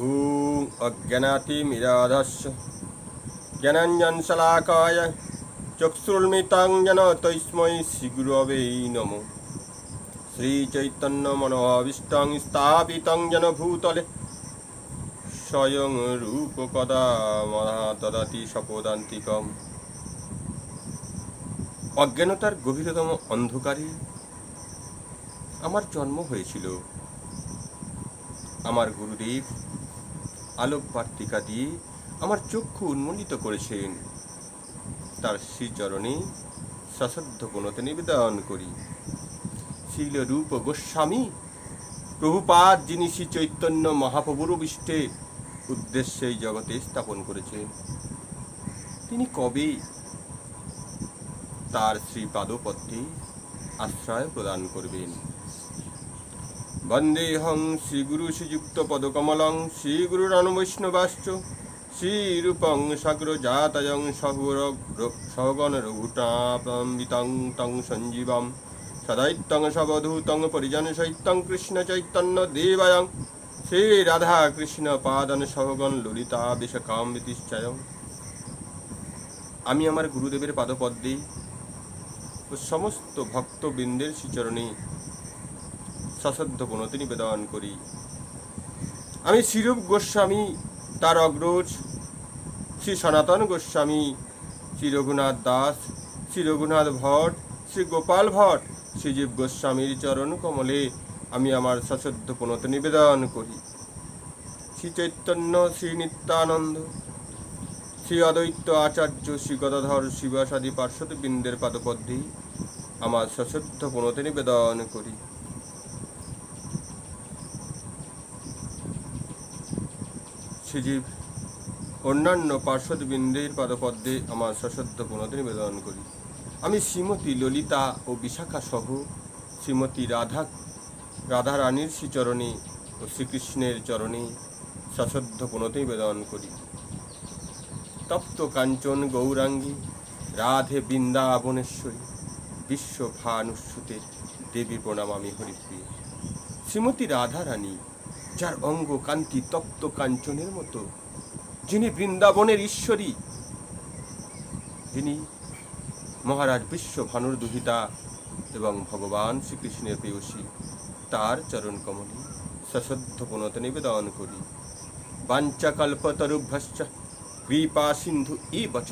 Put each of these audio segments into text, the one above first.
ॐ अज्ञानातिमिराधस्य ज्ञानाञ्जनशलाकाय चक्षुर्मितां जन तस्मै श्रीगुरवे नमो श्रीचैतन्यमनोभीष्टं स्थापितं जन भूतले স্বয়ং রূপ কদা মহা দদাতি সপদান্তিকম অজ্ঞানতার গভীরতম অন্ধকারে আমার জন্ম হয়েছিল আমার গুরুদেব আলোক বার্তিকা দিয়ে আমার চক্ষু উন্মোলিত করেছেন। তার শ্রীচরণে সশ্রদ্ধ গুণতে নিবেদন করি। শিল রূপ গোস্বামী, প্রভুপাদ যিনি শ্রী চৈতন্য মহাপ্রভুর বিষ্টে উদ্দেশ্যে জগতে স্থাপন করেছেন, তিনি কবে তার শ্রী পাদপদ্মে আশ্রয় প্রদান করবেন? বন্দেহং শ্রীগুরু শ্রীযুক্ত পদকমলং শ্রীগুরুরনুবৈষ্ণবাশ্চ শ্রীরূপং সাগ্র জাতয়ং সহর সহগণ রঘুটাপিতং তং সঞ্জীবম সদৈত্যং সবধূতং পরিজন সৈত্যং কৃষ্ণ চৈতন্য দেবায়ং শ্রী রাধা কৃষ্ণ পাদন সহগণ ললিতা বিশকাম্বিতিশ্চয়ং আমি আমার গুরুদেবের পাদপদ্মে ও সমস্ত ভক্তবৃন্দের শ্রীচরণে সশ্রদ্ধ প্রণতি নিবেদন করি। আমি শ্রীরূপ গোস্বামী, তার অগ্রজ। শ্রী সনাতন গোস্বামী, শ্রী রঘুনাথ দাস, শ্রী রঘুনাথ ভট্ট শ্রী গোপাল ভট্ট শ্রীজীব গোস্বামীর চরণ কমলে আমি আমার সশ্রদ্ধ প্রণতি নিবেদন করি। শ্রী চৈতন্য, শ্রী নিত্যানন্দ, শ্রী অদ্বৈত আচার্য, শ্রী গদাধর শিবাসাদি পার্শ্বদ বৃন্দের পাদপদ্মে আমার সশ্রদ্ধ প্রণতি নিবেদন করি। শ্রীজীব, অন্যান্য পার্শ্বদবৃন্দের পাদপদ্মে আমার সশ্রদ্ধ প্রণতি নিবেদন করি। আমি শ্রীমতী ললিতা ও বিশাখা সহ শ্রীমতী রাধা রাধা রানীর শ্রীচরণে ও শ্রীকৃষ্ণের চরণে সশ্রদ্ধ প্রণতি নিবেদন করি। তপ্ত কাঞ্চন গৌরাঙ্গী, রাধে বৃন্দাবনেশ্বরী, বিশ্ব ভানুসুতে দেবী প্রণামামি হরিপ্রিয়। শ্রীমতী রাধা রানী যার অঙ্গ কান্তি তপ্ত কাঞ্চনের মতো। যিনি বৃন্দাবনের ঈশ্বরী যিনি মহারাজ বিশ্ব ভানুর দুহিতা এবং ভগবান শ্রীকৃষ্ণের প্রেয়সী। তার চরণ কমলে সশ্রদ্ধ পুনত নিবেদন করি। বাঞ্চাকল্পতরুভ্যশ্চ কৃপা সিন্ধু ই বচ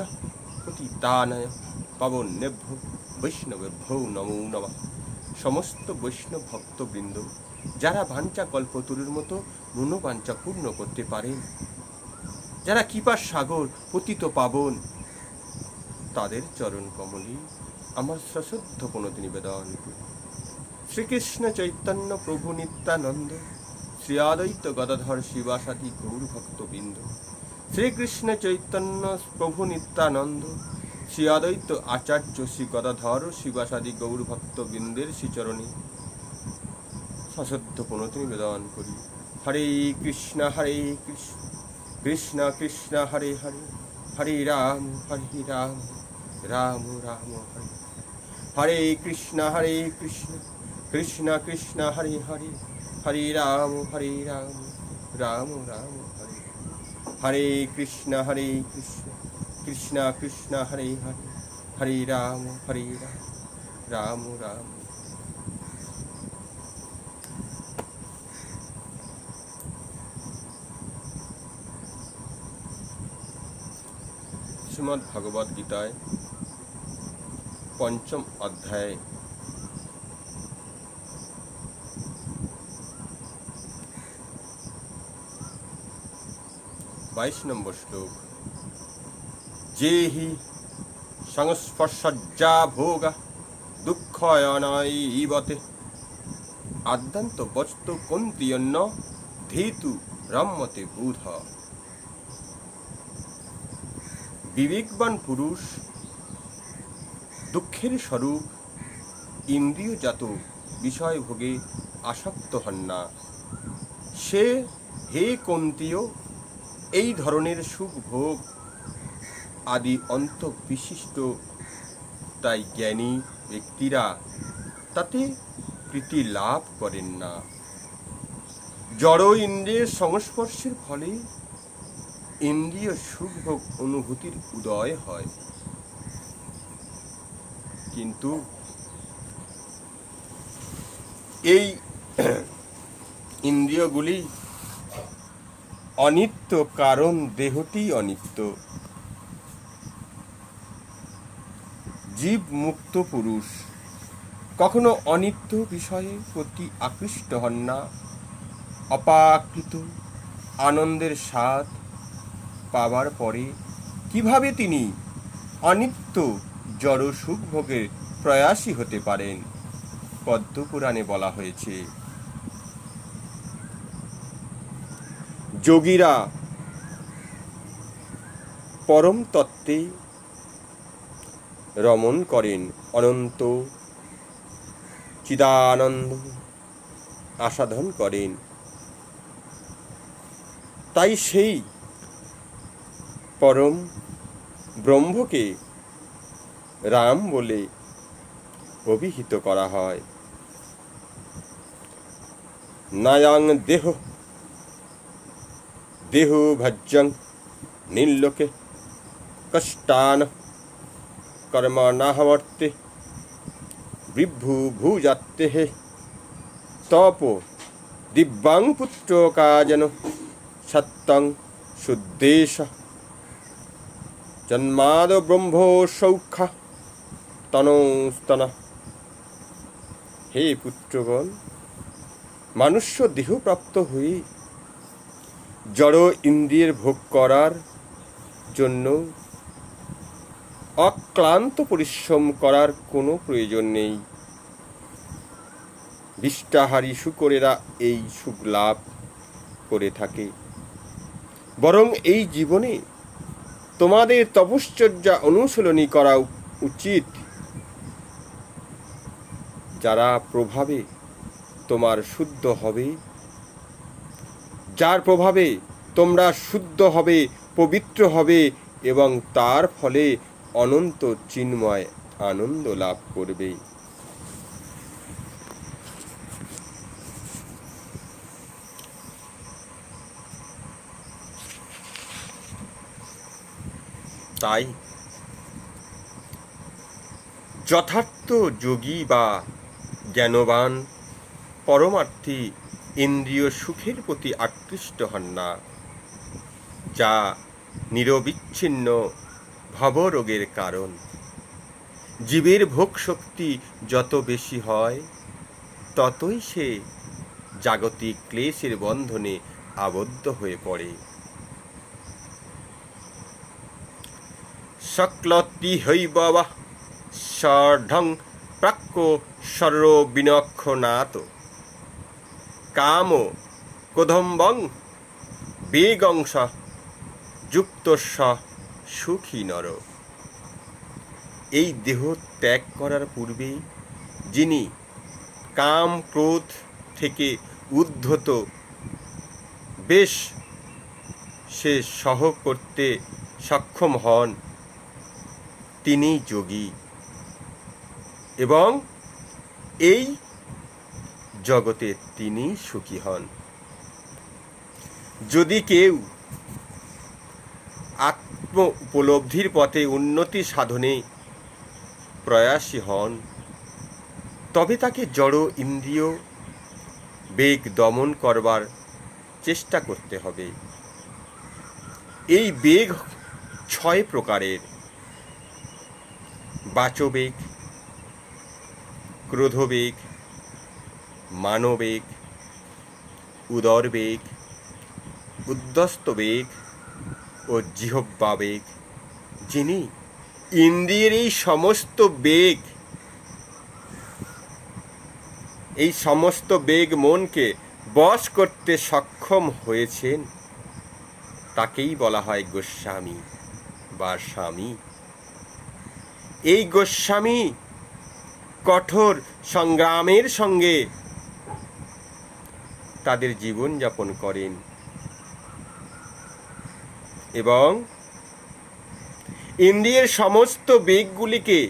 পতিতানয় পাবন্যভ্য বৈষ্ণবেভ্য নমো নমঃ। সমস্ত বৈষ্ণব ভক্তবৃন্দ যারা ভাঞ্চা কল্পতরুর মতো মনোবাঞ্ছা পূর্ণ করতে পারেন। যারা কৃপার সাগর পতিত পাবন। তাদের চরণ কমলে আমার সশ্রদ্ধ প্রণতি নিবেদন। শ্রীকৃষ্ণ চৈতন্য প্রভু নিত্যানন্দ, শ্রী আদৈত গদাধর শিবাসাদি গৌর ভক্তবৃন্দ, শ্রীকৃষ্ণ চৈতন্য প্রভু নিত্যানন্দ, শ্রী আদৈত আচার্য শ্রী গদাধর শিবাসাদি গৌর ভক্তবৃন্দের শ্রীচরণে সশ্রদ্ধ প্রণতি নিবেদন করি। হরে কৃষ্ণ হরে কৃষ্ণ কৃষ্ণ কৃষ্ণ, হরে হরে হরে রাম হরে রাম রাম রাম, হরে হরে কৃষ্ণ হরে কৃষ্ণ কৃষ্ণ কৃষ্ণ, হরে হরে হরে রাম হরে রাম রাম রাম, হরে হরে কৃষ্ণ হরে কৃষ্ণ কৃষ্ণ কৃষ্ণ, হরে হরে হরে রাম হরে রাম রাম রাম শ্রীমদ্ ভগবদ গীতায় পঞ্চম অধ্যায়ে। বাইশ নম্বর শ্লোক। যে হি সংস্পর্শজ্জা ভোগ দুঃখয়নইবতে আদ্যান্ত বস্তু কন্তিয়ন্য ধীতু রম্যতে বুধ। বিবেকবান পুরুষ, দুঃখের স্বরূপ, ইন্দ্রিয়জাত বিষয় ভোগে আসক্ত হন না। সে, হে কন্তীয়, এই ধরনের সুখ ভোগ আদি অন্ত বিশিষ্ট তাই জ্ঞানী ব্যক্তিরা তাতে প্রীতি লাভ করেন না। জড় ইন্দ্রিয়ের সংস্পর্শের ফলে ইন্দ্রিয় সুখভোগ অনুভূতির উদয় হয়। কিন্তু এই ইন্দ্রিয়গুলি অনিত্য, কারণ দেহটি অনিত্য। জীব মুক্ত পুরুষ, কখনো অনিত্য বিষয়ে প্রতি আকৃষ্ট হন না। অপাকৃত, আনন্দের স্বাদ পাবার পরে কীভাবে তিনি অনিত্য জড় সুখ ভোগের প্রয়াসী হতে পারেন? পদ্মপুরাণে বলা হয়েছে, যোগীরা পরম তত্ত্বে রমণ করেন অনন্ত চিদানন্দ আসাধন করেন। তাই সেই পরম ব্রহ্মকে রাম বলে অভিহিত করা হয়। নায়াং দেহ দেহ ভজ্জং নীললোকে কষ্টান কর্মণাহবর্তে বিভ্রু ভূজাত্তে হে, তপ দিব্যাং পুত্র কাজন সত্যং শুদ্ধেশ। জন্মাদ ব্রহ্ম সৌখ তনস্তন হে পুত্রগণ মানুষ্য দেহপ্রাপ্ত হয়ে জড় ইন্দ্রিয়ের ভোগ করার জন্য অক্লান্ত পরিশ্রম করার কোনো প্রয়োজন নেই বিষ্টাহারী শুকরেরা এই সুখ লাভ করে থাকে বরং এই জীবনে তোমাদের তপশ্চর্যা অনুশীলনী করা উচিত। যারা প্রভাবে তোমার শুদ্ধ হবে, যার প্রভাবে তোমরা শুদ্ধ হবে, পবিত্র হবে এবং তার ফলে অনন্ত চিন্ময় আনন্দ লাভ করবে। তাই। যথার্থ যোগী বা জ্ঞানবান, পরমার্থী ইন্দ্রিয় সুখের প্রতি আকৃষ্ট হন না, যা নিরবিচ্ছিন্ন ভবরোগের কারণ। জীবের ভোগ শক্তি যত বেশি হয়, ততই সে জাগতিক ক্লেশের বন্ধনে আবদ্ধ হয়ে পড়ে। সকলতি হৈব বা ষঢ়ং প্রাক্য সর্ববিনক্ষনাত কাম কোধম্বং বেগংস যুক্তস্ব সুখী নর। এই দেহ ত্যাগ করার পূর্বে যিনি কাম ক্রোধ থেকে উদ্ধত, বেশ সে সহ করতে সক্ষম হন। তিনি যোগী। এবং এই জগতে তিনি সুখী হন। যদি কেউ আত্ম উপলব্ধির পথে উন্নতি সাধনে প্রয়াসী হন, তবে তাকে জড় ইন্দ্রিয় বেগ দমন করবার চেষ্টা করতে হবে। এই বেগ ছয় প্রকারের। বাচবেগ ক্রোধবেগ মানবেগ উদরবেগ উদ্যস্তবেগ ও জিহব্বাবেগ যিনি ইন্দ্রিয়ের এই সমস্ত বেগ, এই সমস্ত বেগ মনকে বশ করতে সক্ষম হয়েছেন, তাকেই বলা হয় গোস্বামী বা স্বামী। এই গোস্বামী কঠোর সংগ্রামের সঙ্গে তাদের জীবন যাপন করেন। এবং ইন্দ্রিয়ের সমস্ত বেগগুলিকে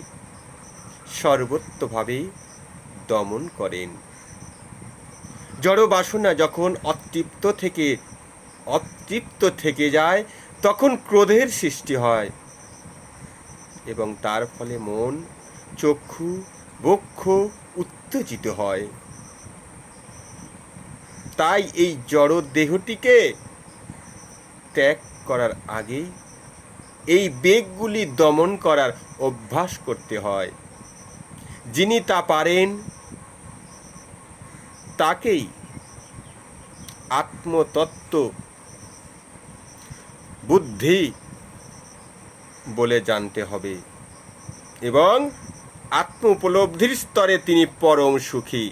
সর্বত্রভাবে দমন করেন। জড় বাসনা যখন অতৃপ্ত থেকে অতৃপ্ত থেকে যায়, তখন ক্রোধের সৃষ্টি হয়। এবং তার ফলে মন, চক্ষু, বক্ষ উত্তেজিত হয়। তাই এই জড় দেহটিকে ত্যাগ করার আগেই এই বেগগুলি দমন করার অভ্যাস করতে হয়। যিনি তা পারেন, তাকেই আত্মতত্ত্ব, বুদ্ধি বলে জানতে হবে। এবং আত্ম উপলব্ধির স্তরে তিনি পরম সুখী।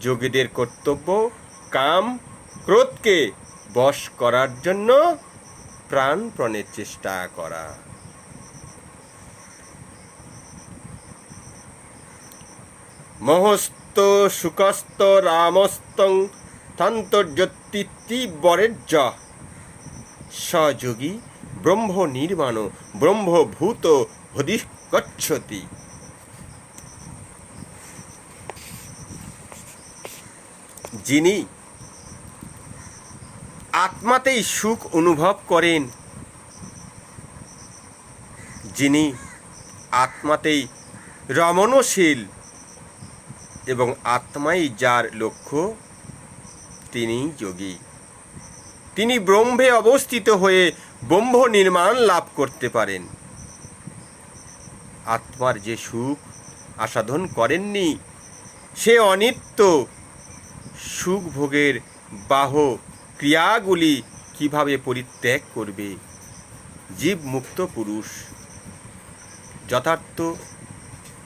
যোগীদের কর্তব্য কাম, ক্রোধকে বশ করার জন্য প্রাণপণের চেষ্টা করা। মহস্ত সুকস্ত রামস্তং তন্তর্যতিথি বরের্য সযোগী ব্রহ্ম নির্মাণ ব্রহ্মভূত হদিষ্কচ্ছতি। যিনি আত্মাতেই সুখ অনুভব করেন, যিনি আত্মাতেই রমণশীল এবং আত্মাই যার লক্ষ্য তিনি যোগী। তিনি ব্রহ্মে অবস্থিত হয়ে ব্রহ্ম নির্মাণ লাভ করতে পারেন। আত্মার যে সুখ আসাধন করেননি, সে অনিত্য সুখ ভোগের বাহ ক্রিয়াগুলি কীভাবে পরিত্যাগ করবে? জীব মুক্ত পুরুষ যথার্থ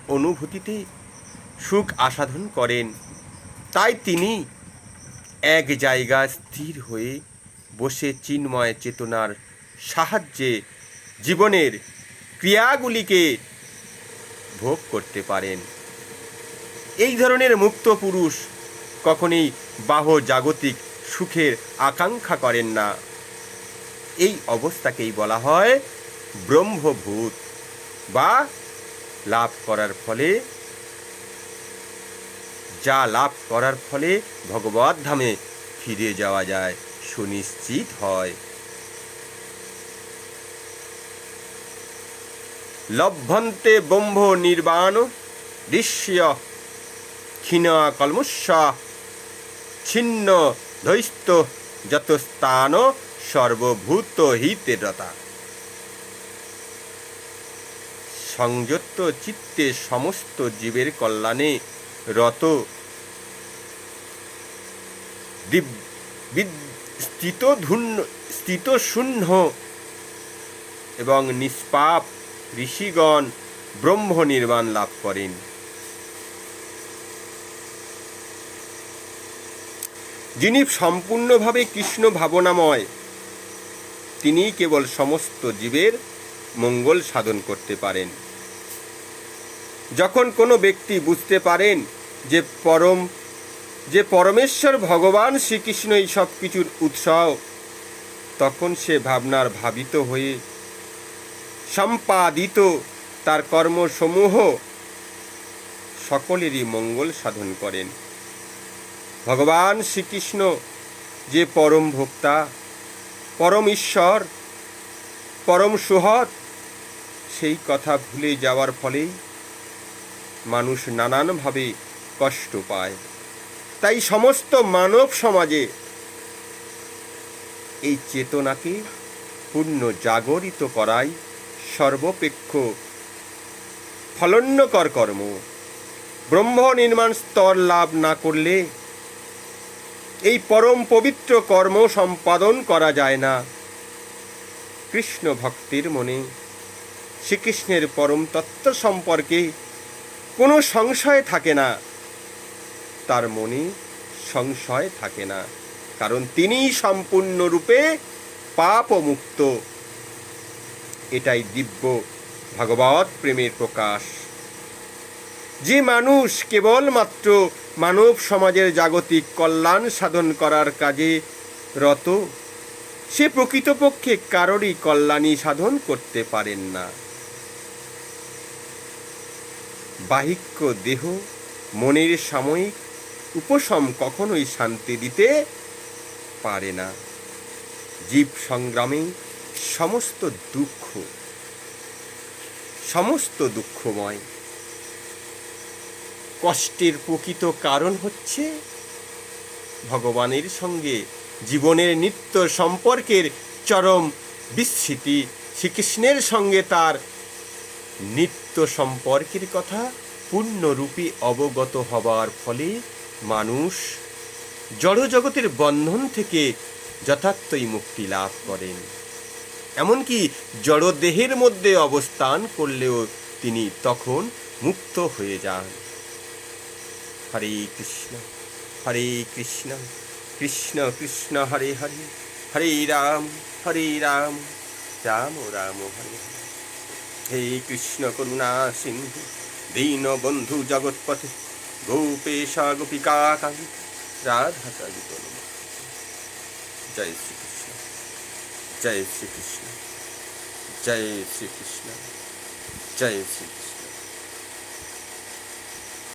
অনুভূতিতে সুখ আসাধন করেন, তাই তিনি এক জায়গা স্থির হয়ে বসে চিন্ময় চেতনার সাহায্যে জীবনের ক্রিয়াগুলিকে ভোগ করতে পারেন। এই ধরনের মুক্ত পুরুষ কখনই বাহ জাগতিক সুখের আকাঙ্ক্ষা করেন না। এই অবস্থাকেই বলা হয় ব্রহ্মভূত বা লাভ করার ফলে, যা লাভ করার ফলে ভগবত ধামে ফিরে যাওয়া যায়। সুনিশ্চিত হয়। লভ্যন্তে ব্রহ্ম নির্বাণ দৃশ্য ক্ষীণ কলমুষ্য ছিন্ন ধৈস্ত যত স্থান সর্বভূত হিতেরতা। সংযত চিত্তে সমস্ত জীবের কল্যাণে রত দিব- স্থিত স্থিত শূন্য এবং নিষ্পাপ ঋষিগণ ব্রহ্ম নির্মাণ লাভ করেন। যিনি সম্পূর্ণভাবে কৃষ্ণ ভাবনাময় তিনি কেবল সমস্ত জীবের মঙ্গল সাধন করতে পারেন। যখন কোনো ব্যক্তি বুঝতে পারেন যে পরম যে পরমেশ্বর ভগবান শ্রীকৃষ্ণই সব কিছুর উৎসাহ, তখন সে ভাবনার ভাবিত হয়ে সম্পাদিত তার কর্মসমূহ সকলেরই মঙ্গল সাধন করেন। ভগবান শ্রীকৃষ্ণ যে পরম ভোক্তা, পরম ঈশ্বর, পরম সুহদ সেই কথা ভুলে যাওয়ার ফলেই মানুষ নানানভাবে কষ্ট পায়। তাই সমস্ত মানব সমাজে এই চেতনাকে পূর্ণ জাগরিত করাই সর্বপেক্ষ ফলন্যকর কর্ম। ব্রহ্ম নির্মাণ স্তর লাভ না করলে এই পরম পবিত্র কর্ম সম্পাদন করা যায় না। কৃষ্ণ ভক্তির মনে শ্রীকৃষ্ণের পরম তত্ত্ব সম্পর্কে কোনো সংশয় থাকে না। তার মনে সংশয় থাকে না, কারণ তিনি সম্পূর্ণরূপে পাপ মুক্ত এটাই দিব্য ভগবত প্রেমের প্রকাশ। যে মানুষ কেবলমাত্র মানব সমাজের জাগতিক কল্যাণ সাধন করার কাজে রত, সে প্রকৃতপক্ষে কারোরই কল্যাণী সাধন করতে পারেন না। বাহিক্য দেহ, মনের সাময়িক উপশম কখনোই শান্তি দিতে পারে না। জীব সংগ্রামে সমস্ত দুঃখ, সমস্ত দুঃখময়। কষ্টের প্রকৃত কারণ হচ্ছে ভগবানের সঙ্গে জীবনের নিত্য সম্পর্কের চরম বিস্মৃতি শ্রীকৃষ্ণের সঙ্গে তার নিত্য সম্পর্কের কথা পূর্ণরূপে অবগত হবার ফলে মানুষ জড়জগতের বন্ধন থেকে যথার্থই মুক্তি লাভ করেন। এমনকি জড়দেহের মধ্যে অবস্থান করলেও তিনি তখন মুক্ত হয়ে যান। হরে কৃষ্ণ হরে কৃষ্ণ কৃষ্ণ কৃষ্ণ, হরে হরে হরে রাম হরে রাম রাম রাম হরে। হে কৃষ্ণ করুণা সিন্ধু, দীন বন্ধু জগৎপথে গোপেশ গোপিকা কাকি রাধা কাকি কান্ত জয় শ্রীকৃষ্ণ জয় শ্রীকৃষ্ণ জয় শ্রীকৃষ্ণ জয় শ্রীকৃষ্ণ।